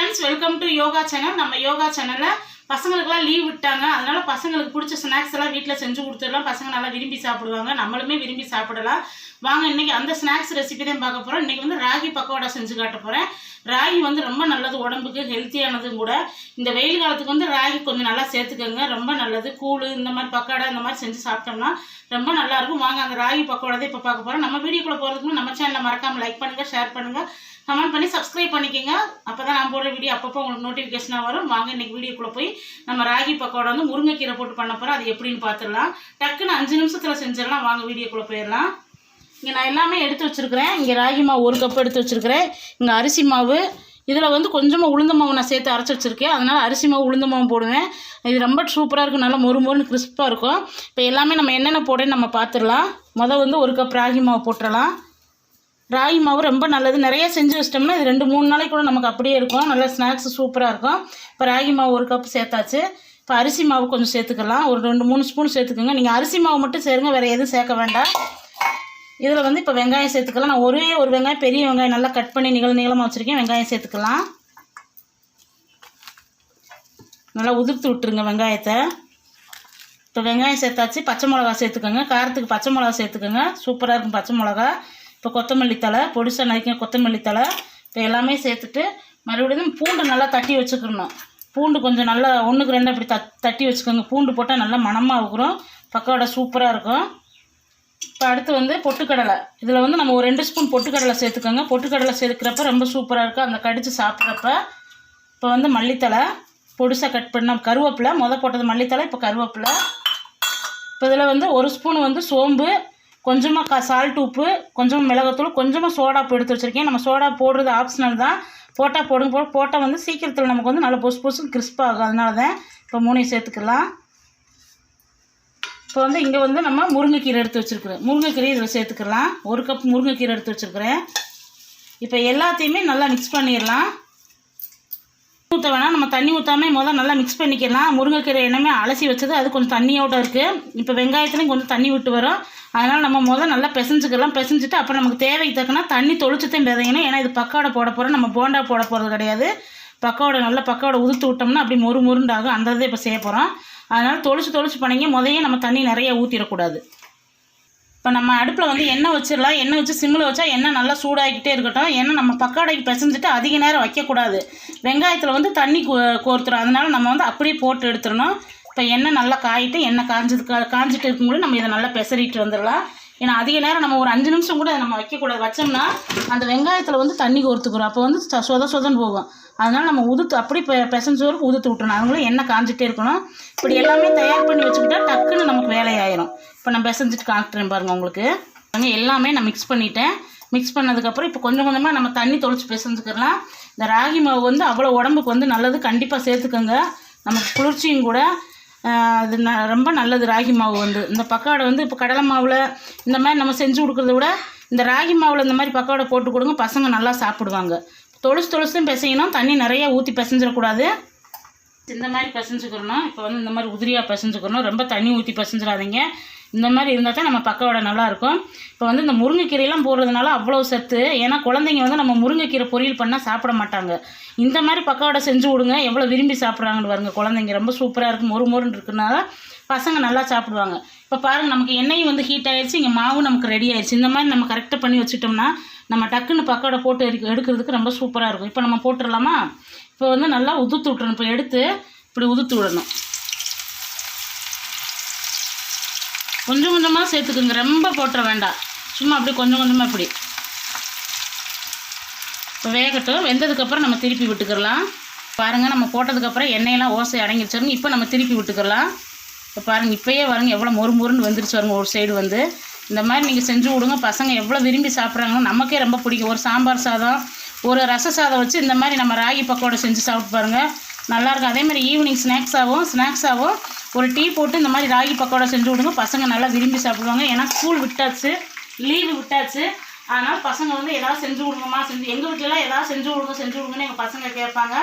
Friends welcome to yoga channel நம்ம யோகா சேனலில் பசங்களுக்குலாம் லீவ் விட்டாங்க. அதனால பசங்களுக்கு பிடிச்ச ஸ்நாக்ஸ் எல்லாம் வீட்டில் செஞ்சு கொடுத்துடலாம். பசங்க நல்லா விரும்பி சாப்பிடுவாங்க. நம்மளுமே விரும்பி சாப்பிடலாம். வாங்க இன்னைக்கு அந்த ஸ்நாக்ஸ் ரெசிபி தான் பார்க்க போகிறோம் இன்றைக்கி வந்து ராகி பக்கோடா செஞ்சு காட்ட போகிறேன் ராகி வந்து ரொம்ப நல்லது உடம்புக்கு ஹெல்த்தியானதும் கூட. இந்த வெயில் காலத்துக்கு வந்து ராகி கொஞ்சம் நல்லா சேர்த்துக்கோங்க. ரொம்ப நல்லது. கூழு இந்த மாதிரி பக்கோடா இந்த மாதிரி செஞ்சு சாப்பிட்டோம்னா ரொம்ப நல்லாயிருக்கும் வாங்க அந்த ராகி பக்கோடா தான் இப்போ பார்க்க போகிறோம் நம்ம வீடியோக்குள்ள போகிறதுக்கு நம்ம சேனலை மறக்காமல் லைக் பண்ணுங்கள் ஷேர் பண்ணுங்கள் கமெண்ட் பண்ணி சப்ஸ்கிரைப் பண்ணிக்கோங்க. அப்போ தான் நான் போடுற வீடியோ அப்பப்போ உங்களுக்கு நோட்டிஃபிகேஷனாக வரும். வாங்க இன்றைக்கி வீடியோக்குள்ளே போய் நம்ம ராகி பக்கோடா வந்து முருங்கைக்கீரை போட்டு பண்ண போகிறோம் அது எப்படின்னு பார்த்துடலாம் டக்குன்னு அஞ்சு நிமிஷத்தில் செஞ்சிடலாம். வாங்க வீடியோக்குள்ளே போயிடலாம். இங்கே நான் எல்லாமே எடுத்து வச்சுருக்கிறேன். இங்கே ராகி மாவு ஒரு கப் எடுத்து வச்சுருக்கிறேன். இங்கே அரிசி மாவு. இதில் வந்து கொஞ்சமாக உளுந்த மாவு நான் சேர்த்து அரைச்சி வச்சுருக்கேன். அதனால் அரிசி மாவு உளுந்த மாவு போடுவேன். இது ரொம்ப சூப்பராக இருக்கும். நல்லா மொறு மொறுன்னு கிறிஸ்பாக இருக்கும். இப்போ எல்லாமே நம்ம என்னென்ன போடுறேன்னு நம்ம பார்த்துடலாம் மொதல் வந்து ஒரு கப் ராகி மாவு போட்டுடலாம். ராகி மாவு ரொம்ப நல்லது. நிறைய செஞ்சு வச்சிட்டோம்னா இது ரெண்டு மூணு நாளைக்கு கூட நமக்கு அப்படியே இருக்கும். நல்லா ஸ்நாக்ஸ் சூப்பராக இருக்கும். இப்போ ராகி மாவு ஒரு கப் சேர்த்தாச்சு. இப்போ அரிசி மாவு கொஞ்சம் சேர்த்துக்கலாம். ஒரு ரெண்டு மூணு ஸ்பூன் சேர்த்துக்கோங்க. நீங்கள் அரிசி மாவு மட்டும் சேருங்க. வேறு எதுவும் சேர்க்க வேண்டாம். இதில் வந்து இப்போ வெங்காயம் சேர்த்துக்கலாம். நான் ஒரே ஒரு வெங்காயம் பெரிய வெங்காயம் நல்லா கட் பண்ணி நிகழ நீளமாக வச்சுருக்கேன். வெங்காயம் சேர்த்துக்கலாம். நல்லா உதிர்த்து விட்டுருங்க வெங்காயத்தை. இப்போ வெங்காயம் சேர்த்தாச்சு. பச்சை மிளகா சேர்த்துக்கோங்க. காரத்துக்கு பச்சை மிளகா சேர்த்துக்கோங்க. சூப்பராக இருக்கும் பச்சை மிளகா. இப்போ கொத்தமல்லி தழை பொடிசை நறுக்கின கொத்தமல்லி தழை இப்போ எல்லாமே சேர்த்துட்டு மறுபடியும் பூண்டு நல்லா தட்டி வச்சுக்கணும். பூண்டு கொஞ்சம் நல்லா ஒன்றுக்கு ரெண்டு அப்படி தட் தட்டி வச்சுக்கோங்க. பூண்டு போட்டால் நல்லா மணமாக இருக்கிறோம் பக்கோடா சூப்பராக இருக்கும். இப்போ அடுத்து வந்து பொட்டுக்கடலை. இதில் வந்து நம்ம ஒரு ரெண்டு ஸ்பூன் பொட்டுக்கடலை சேர்த்துக்கோங்க. பொட்டுக்கடலை சேர்க்குறப்ப ரொம்ப சூப்பராக இருக்கும். அந்த கடித்து சாப்பிட்றப்ப இப்போ வந்து மல்லித்தலை பொடிசாக கட் பண்ண கருவேப்பிலை. முத போட்டது மல்லித்தலை இப்போ கருவேப்பிலை. இப்போ இதில் வந்து ஒரு ஸ்பூன் வந்து சோம்பு கொஞ்சமாக கா சால்ட் உப்பு கொஞ்சம் மிளகாத்தூள் கொஞ்சமாக சோடா எடுத்து வச்சுருக்கேன். நம்ம சோடா போடுறது ஆப்ஷனல் தான். போட்டால் போடுங்க போ போட்டால் வந்து சீக்கிரத்தில் நமக்கு வந்து நல்லா பொசு பொசு கிறிஸ்பாகும் அதனால தான் இப்போ மூணையும் சேர்த்துக்கலாம். இப்போ வந்து இங்கே வந்து நம்ம முருங்கைக்கீரை எடுத்து வச்சுருக்குறேன் முருங்கைக்கீரை இதில் சேர்த்துக்கலாம். ஒரு கப் முருங்கைக்கீரை எடுத்து வச்சுருக்குறேன். இப்போ எல்லாத்தையுமே நல்லா மிக்ஸ் பண்ணிடலாம். ஊற்ற வேணாம். நம்ம தண்ணி ஊற்றாமல் முதல்ல நல்லா மிக்ஸ் பண்ணிக்கலாம். முருங்கைக்கீரை என்னமே அலசி வச்சது அது கொஞ்சம் தண்ணியோட இருக்குது இப்போ வெங்காயத்துலேயும் கொஞ்சம் தண்ணி விட்டு வரும். அதனால் நம்ம முதல்ல நல்லா பிசைஞ்சுக்கலாம். பிசைஞ்சிட்டு அப்புறம் நமக்கு தேவைக்கு தக்கனா தண்ணி தொளிச்சுத்தையும் விதையணும் ஏன்னா இது பக்காவோட போட போகிறோம் நம்ம போண்டா போட போகிறது கிடையாது. பக்காவோட நல்லா பக்காவோட உதுத்து விட்டோம்னா அப்படி மொறு முருண்டாகும் அந்த இதை இப்போ செய்ய போகிறோம் அதனால் தொளிச்சு தொளிச்சு பண்ணிங்க. முதையே நம்ம தண்ணி நிறைய ஊற்றிடக்கூடாது இப்போ நம்ம அடுப்பில் வந்து எண்ணெய் வச்சிடலாம். எண்ணெய் வச்சு சிம்மில் வச்சா எண்ணெய் நல்லா சூடாகிக்கிட்டே இருக்கட்டும். ஏன்னா நம்ம பக்காடைக்கு பிசைஞ்சிட்டு அதிக நேரம் வைக்கக்கூடாது. வெங்காயத்தில் வந்து தண்ணி கோ கோர்த்துரும் அதனால நம்ம வந்து அப்படியே போட்டு எடுத்துடணும். இப்போ எண்ணெய் நல்லா காயிட்டு எண்ணெய் காஞ்சது கா காஞ்சிட்டு இருக்கும்போது நம்ம இதை நல்லா பெசரிட்டு வந்துடலாம் ஏன்னா அதிக நேரம் நம்ம ஒரு அஞ்சு நிமிஷம் கூட அதை நம்ம வைக்கக்கூடாது. வச்சோம்னா அந்த வெங்காயத்தில் வந்து தண்ணி கோர்த்துக்கிறோம். அப்போ வந்து சொத சொதன்னு போகும். அதனால் நம்ம உதுத்து அப்படி பெ பிசைஞ்ச உதுத்து விட்டுணும் அவங்களும் எண்ணெய் காஞ்சிட்டே இருக்கணும்? இப்படி எல்லாமே தயார் பண்ணி வச்சுக்கிட்டா டக்குன்னு நமக்கு வேலையாயிரும். இப்போ நான் பெசஞ்சிட்டு காட்டுறேன் பாருங்கள் உங்களுக்கு. எல்லாமே நான் மிக்ஸ் பண்ணிட்டேன். மிக்ஸ் பண்ணதுக்கப்புறம் இப்போ கொஞ்சம் கொஞ்சமாக நம்ம தண்ணி தொளிச்சு பிசைஞ்சுக்கலாம். இந்த ராகி மாவு வந்து அவ்வளோ உடம்புக்கு வந்து நல்லது. கண்டிப்பாக சேர்த்துக்கோங்க. நமக்கு குளிர்ச்சியும் கூட அது ந ரொம்ப நல்லது ராகி மாவு வந்து. இந்த பக்கோடை வந்து இப்போ கடலை மாவில் இந்த மாதிரி நம்ம செஞ்சு கொடுக்குறத விட இந்த ராகி மாவில் இந்த மாதிரி பக்கோடை போட்டு கொடுங்க பசங்க நல்லா சாப்பிடுவாங்க. தொளிச்சு தொளிச்சும் பிசையணும் தண்ணி நிறையா ஊற்றி பிசைஞ்சிடக்கூடாது. இந்த மாதிரி பிசைஞ்சுக்கிறணும். இப்போ வந்து இந்த மாதிரி உதிரியாக பிசைஞ்சுக்கிறணும். ரொம்ப தண்ணி ஊற்றி பிசைஞ்சிடாதீங்க. இந்த மாதிரி இருந்தால் தான் நம்ம பக்கோடை நல்லாயிருக்கும் இப்போ வந்து இந்த முருங்கைக்கீரையெல்லாம் போடுறதுனால அவ்வளோ சத்து. ஏன்னா குழந்தைங்க வந்து நம்ம முருங்கைக்கீரை பொரியல் பண்ணால் சாப்பிட மாட்டாங்க. இந்த மாதிரி பக்கோடை செஞ்சு விடுங்க. எவ்வளோ விரும்பி சாப்பிட்றாங்கன்னு பாருங்க குழந்தைங்க. ரொம்ப சூப்பராக இருக்கும். மொறு மொறுன்னு இருக்குனால பசங்க நல்லா சாப்பிடுவாங்க. இப்போ பாருங்கள் நமக்கு எண்ணெயும் வந்து ஹீட் ஆகிடுச்சு இங்கே மாவும் நமக்கு ரெடி ஆயிடுச்சு இந்த மாதிரி நம்ம கரெக்டாக பண்ணி வச்சுட்டோம்னா நம்ம டக்குன்னு பக்கோடை போட்டு எடுக்க எடுக்கிறதுக்கு ரொம்ப சூப்பராக இருக்கும். இப்போ நம்ம போட்டுடலாமா இப்போ வந்து நல்லா உதுத்து விட்டுறணும். இப்போ எடுத்து இப்படி உதுத்து விடணும். கொஞ்சம் கொஞ்சமாக சேர்த்துக்குங்க. ரொம்ப போட்டுற வேண்டாம். சும்மா அப்படி கொஞ்சம் கொஞ்சமாக இப்படி. இப்போ வேகட்டும். வெந்ததுக்கப்புறம் நம்ம திருப்பி விட்டுக்கிறலாம். பாருங்கள் நம்ம போட்டதுக்கப்புறம் எண்ணெயெல்லாம் ஓசை அடங்கிடுச்சிருந்து இப்போ நம்ம திருப்பி விட்டுக்கிறலாம். இப்போ பாருங்கள் இப்போயே பாருங்கள் எவ்வளோ மொறு மொறுன்னு வந்துருச்சு பாருங்க ஒரு சைடு வந்து. இந்த மாதிரி நீங்கள் செஞ்சு விடுங்க பசங்க எவ்வளோ விரும்பி சாப்பிட்றாங்களோ நமக்கே ரொம்ப பிடிக்கும். ஒரு சாம்பார் சாதம் ஒரு ரச சாதம் வச்சு இந்த மாதிரி நம்ம ராகி பக்கோடை செஞ்சு சாப்பிட்டு பாருங்கள் நல்லாயிருக்கும் அதே மாதிரி ஈவினிங் ஸ்நாக்ஸாகவும் ஸ்நாக்ஸாகவும் ஒரு டீ போட்டு இந்த மாதிரி ராகி பக்கோடா செஞ்சு விடுங்க பசங்க நல்லா விரும்பி சாப்பிடுவாங்க. ஏன்னா ஸ்கூல் விட்டாச்சு லீவு விட்டாச்சு. அதனால் பசங்க வந்து ஏதாவது செஞ்சு விடுங்கம்மா செஞ்சு எங்கள் வீட்டிலலாம் எதாவது செஞ்சு விடுங்க செஞ்சு விடுங்கன்னு எங்கள் பசங்க கேட்பாங்க.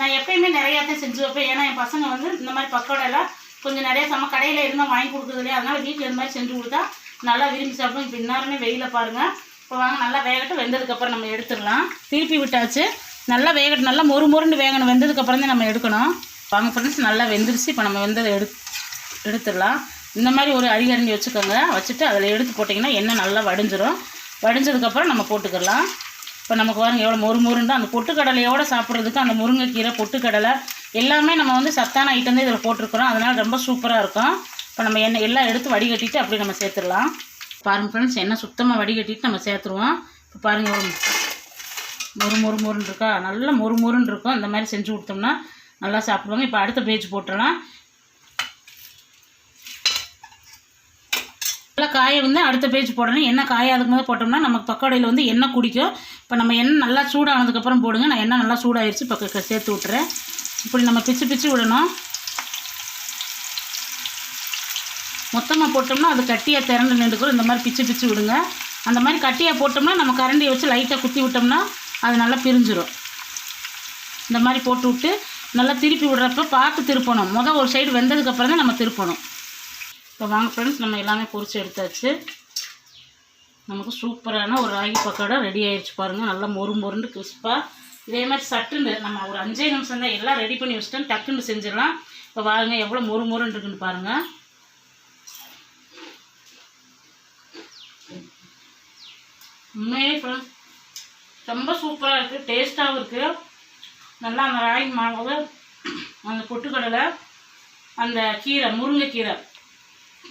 நான் எப்பயுமே நிறையாத்தையும் செஞ்சு வைப்பேன். ஏன்னா என் பசங்க வந்து இந்த மாதிரி பக்கோடையெல்லாம் கொஞ்சம் நிறைய சம கடையில் இருந்தால் வாங்கி கொடுக்குறது இல்லையா? அதனால் வீட்டில் இந்த மாதிரி செஞ்சு கொடுத்தா நல்லா விரும்பி சாப்பிடும். இப்போ இன்னாருமே வெயில பாருங்கள் இப்போ வாங்க நல்லா வேகட்டும். வெந்ததுக்கப்புறம் நம்ம எடுத்துடலாம். திருப்பி விட்டாச்சு. நல்லா வேகட்டும். நல்லா மொறு மொறுண்டு வேகணும். வெந்ததுக்கப்புறம் தான் நம்ம எடுக்கணும். வாங்க ஃப்ரெண்ட்ஸ் நல்லா வெந்துருச்சு. இப்போ நம்ம வெந்ததை எடு எடுத்துடலாம். இந்த மாதிரி ஒரு அடிகரண்டி வச்சுக்கோங்க. வச்சுட்டு அதில் எடுத்து போட்டிங்கன்னா எண்ணெய் நல்லா வடிஞ்சிரும். வடிஞ்சதுக்கப்புறம் நம்ம போட்டுக்கலாம். இப்போ நமக்கு வாருங்க எவ்வளோ மொறு மொறுண்டு அந்த பொட்டுக்கடலையோடு சாப்பிட்றதுக்கு அந்த முருங்கைக்கீரை பொட்டுக்கடலை எல்லாமே நம்ம வந்து சத்தான ஐட்டம் தான் இதில் போட்டிருக்கிறோம். அதனால் ரொம்ப சூப்பராக இருக்கும். இப்போ நம்ம எண்ணெய் எல்லாம் எடுத்து வடிகட்டிட்டு அப்படியே நம்ம சேர்த்துடலாம். பாருங்கள் ஃப்ரெண்ட்ஸ் எண்ணெய் சுத்தமாக வடிகட்டிட்டு நம்ம சேர்த்துருவோம். இப்போ பாருங்கள் ஒரு மொறு மொறு மொறுன்னு இருக்கா? நல்லா மொறு மொறுன்னு இருக்கும். இந்த மாதிரி செஞ்சு கொடுத்தோம்னா நல்லா சாப்பிடுவாங்க. இப்போ அடுத்த பேஜ் போட்டுடலாம். நல்லா காய வந்து அடுத்த பேஜ் போடணும். எண்ணெய் காயாதுக்கு போது போட்டோம்னா நமக்கு பக்கோடையில் வந்து எண்ணெய் குடிக்கும். இப்போ நம்ம எண்ணெய் நல்லா சூடானதுக்கப்புறம் போடுங்க. நான் எண்ணெய் நல்லா சூடாயிருச்சு. இப்போ சேர்த்து விட்டுறேன். இப்படி நம்ம பிச்சு பிச்சு விடணும். மொத்தமாக போட்டோம்னா அது கட்டியாக திரண்டு நின்றுக்கும். இந்த மாதிரி பிச்சு பிச்சு விடுங்க. அந்த மாதிரி கட்டியாக போட்டோம்னா நம்ம கரண்டியை வச்சு லைட்டாக குத்தி விட்டோம்னா அது நல்லா பிரிஞ்சிடும் இந்த மாதிரி போட்டு விட்டு நல்லா திருப்பி விடுறப்ப பார்த்து திருப்பணும். மொதல் ஒரு சைடு வெந்ததுக்கப்புறம் தான் நம்ம திருப்பணும். இப்போ வாங்க ஃப்ரெண்ட்ஸ் நம்ம எல்லாமே பொறிச்சு எடுத்தாச்சு. நமக்கு சூப்பரான ஒரு ராகி பக்கோடா ரெடி ஆயிடுச்சு பாருங்கள் நல்லா மொறு மொறுண்டு கிறிஸ்பாக இதே மாதிரி சட்டுன்னு நம்ம ஒரு அஞ்சே நிமிஷம் தான் எல்லாம் ரெடி பண்ணி வச்சுட்டோம். டக்குன்னு செஞ்சிடலாம். இப்போ பாருங்க எவ்வளோ மொறு மொறுன்னு இருக்குன்னு பாருங்கள் உண்மையே friends, ரொம்ப சூப்பராக இருக்குது டேஸ்ட்டாகவும் இருக்குது நல்லா அந்த ராகி மாவு அந்த பொட்டுக்கடலை அந்த கீரை முருங்கைக்கீரை.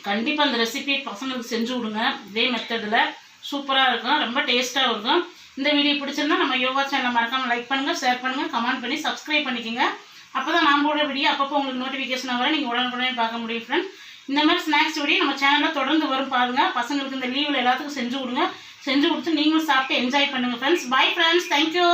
கண்டிப்பாக அந்த ரெசிபி பசங்களுக்கு செஞ்சு விடுங்க இதே மெத்தடில் சூப்பராக இருக்கும். ரொம்ப டேஸ்ட்டாகவும் இருக்கும். இந்த வீடியோ பிடிச்சிருந்தா நம்ம யோகா சேனலை மறக்காமல் லைக் பண்ணுங்கள் ஷேர் பண்ணுங்கள் கமெண்ட் பண்ணி சப்ஸ்கிரைப் பண்ணிக்கோங்க. அப்போ தான் நான் போடுற வீடியோ அப்பப்போ உங்களுக்கு நோட்டிஃபிகேஷன் வர நீங்கள் உடனுக்குடனே பார்க்க முடியும் ஃப்ரெண்ட்ஸ் இந்த மாதிரி ஸ்நாக்ஸ் வீடியோ நம்ம சேனலில் தொடர்ந்து வரும் பாருங்கள் பசங்களுக்கு இந்த லீவில் எல்லாத்துக்கும் செஞ்சு கொடுங்க. செஞ்சு கொடுத்து நீங்களும் சாப்பிட்டு என்ஜாய் பண்ணுங்கள் ஃப்ரெண்ட்ஸ் பை ஃப்ரெண்ட்ஸ் தேங்க்யூ